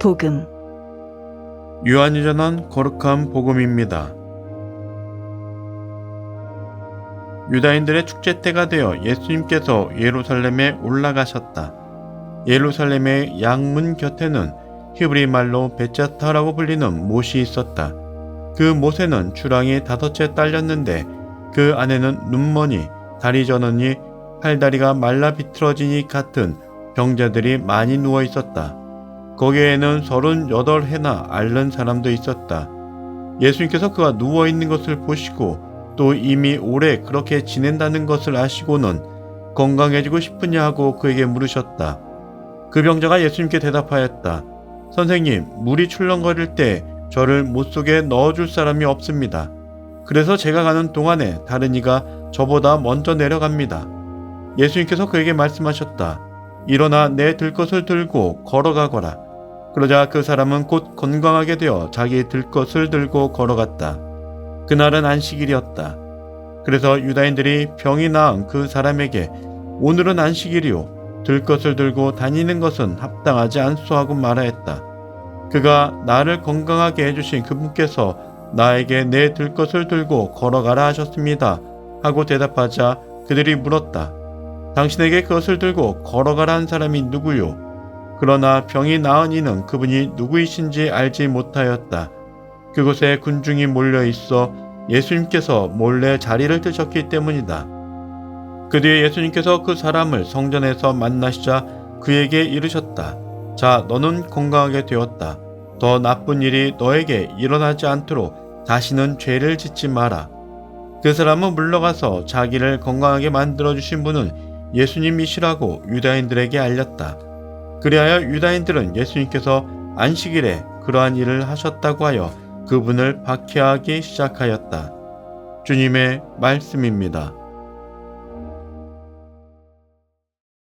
복음 요한이 전한 거룩한 복음입니다. 유다인들의 축제 때가 되어 예수님께서 예루살렘에 올라가셨다. 예루살렘의 양문 곁에는 히브리 말로 베자타라고 불리는 못이 있었다. 그 못에는 주랑이 다섯째 딸렸는데 그 안에는 눈머니, 다리 저너니, 팔다리가 말라 비틀어지니 같은 병자들이 많이 누워 있었다. 거기에는 서른여덟 해나 앓는 사람도 있었다. 예수님께서 그가 누워 있는 것을 보시고 또 이미 오래 그렇게 지낸다는 것을 아시고는 건강해지고 싶으냐 하고 그에게 물으셨다. 그 병자가 예수님께 대답하였다. 선생님, 물이 출렁거릴 때 저를 못 속에 넣어줄 사람이 없습니다. 그래서 제가 가는 동안에 다른 이가 저보다 먼저 내려갑니다. 예수님께서 그에게 말씀하셨다. 일어나 내 들 것을 들고 걸어가거라. 그러자 그 사람은 곧 건강하게 되어 자기 들 것을 들고 걸어갔다. 그날은 안식일이었다. 그래서 유다인들이 병이 나은 그 사람에게 오늘은 안식일이요. 들 것을 들고 다니는 것은 합당하지 않소 하고 말하였다. 그가 나를 건강하게 해주신 그분께서 나에게 내 들 것을 들고 걸어가라 하셨습니다. 하고 대답하자 그들이 물었다. 당신에게 그것을 들고 걸어가라 한 사람이 누구요? 그러나 병이 나은 이는 그분이 누구이신지 알지 못하였다. 그곳에 군중이 몰려 있어 예수님께서 몰래 자리를 뜨셨기 때문이다. 그 뒤에 예수님께서 그 사람을 성전에서 만나시자 그에게 이르셨다. 자, 너는 건강하게 되었다. 더 나쁜 일이 너에게 일어나지 않도록 다시는 죄를 짓지 마라. 그 사람은 물러가서 자기를 건강하게 만들어 주신 분은 예수님이시라고 유다인들에게 알렸다. 그리하여 유다인들은 예수님께서 안식일에 그러한 일을 하셨다고 하여 그분을 박해하기 시작하였다. 주님의 말씀입니다.